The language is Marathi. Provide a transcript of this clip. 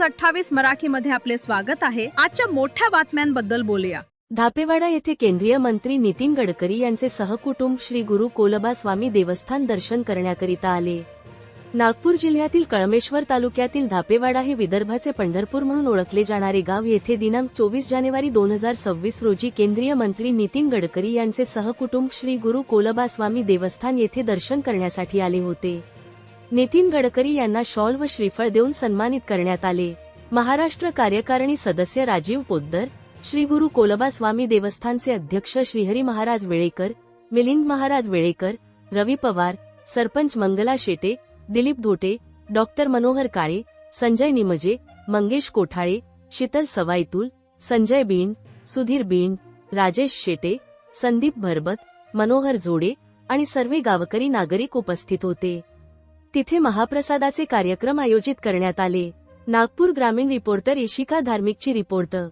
न्यूज अठ्ठावीस मराठीमध्ये आपले स्वागत आहे. आजच्या मोठ्या बातम्यांबद्दल बोलूया. धापेवाडा येथे केंद्रीय मंत्री नितीन गडकरी यांचे सहकुटुंब श्री गुरु कोलबा स्वामी देवस्थान दर्शन करण्याकरिता आले. नागपूर जिल्ह्यातील कळमेश्वर तालुक्यातील धापेवाडा हे विदर्भाचे पंढरपूर म्हणून ओळखले जाणारे गाव येथे दिनांक चोवीस जानेवारी दोन हजार सव्वीस रोजी केंद्रीय मंत्री नितीन गडकरी यांचे सहकुटुंब श्री गुरु कोलबा स्वामी देवस्थान येथे दर्शन करण्यासाठी आले होते. नितीन गडकरी यांना शॉल व श्रीफळ देऊन सन्मानित करण्यात आले. महाराष्ट्र कार्यकारिणी सदस्य राजीव पोद्दर श्री गुरु कोलबा स्वामी देवस्थानचे अध्यक्ष श्रीहरी महाराज वेळेकर मिलिंद महाराज वेळेकर रवी पवार सरपंच मंगला शेटे दिलीप धोटे डॉक्टर मनोहर काळे संजय निमजे मंगेश कोठाळे शीतल सवाईतुल संजय बीण सुधीर बीण राजेश शेटे संदीप भरबत मनोहर झोडे आणि सर्व गावकरी नागरिक उपस्थित होते. तिथे महाप्रसादाचे कार्यक्रम आयोजित करण्यात आले. नागपूर ग्रामीण रिपोर्टर इशिका धार्मिकची रिपोर्टर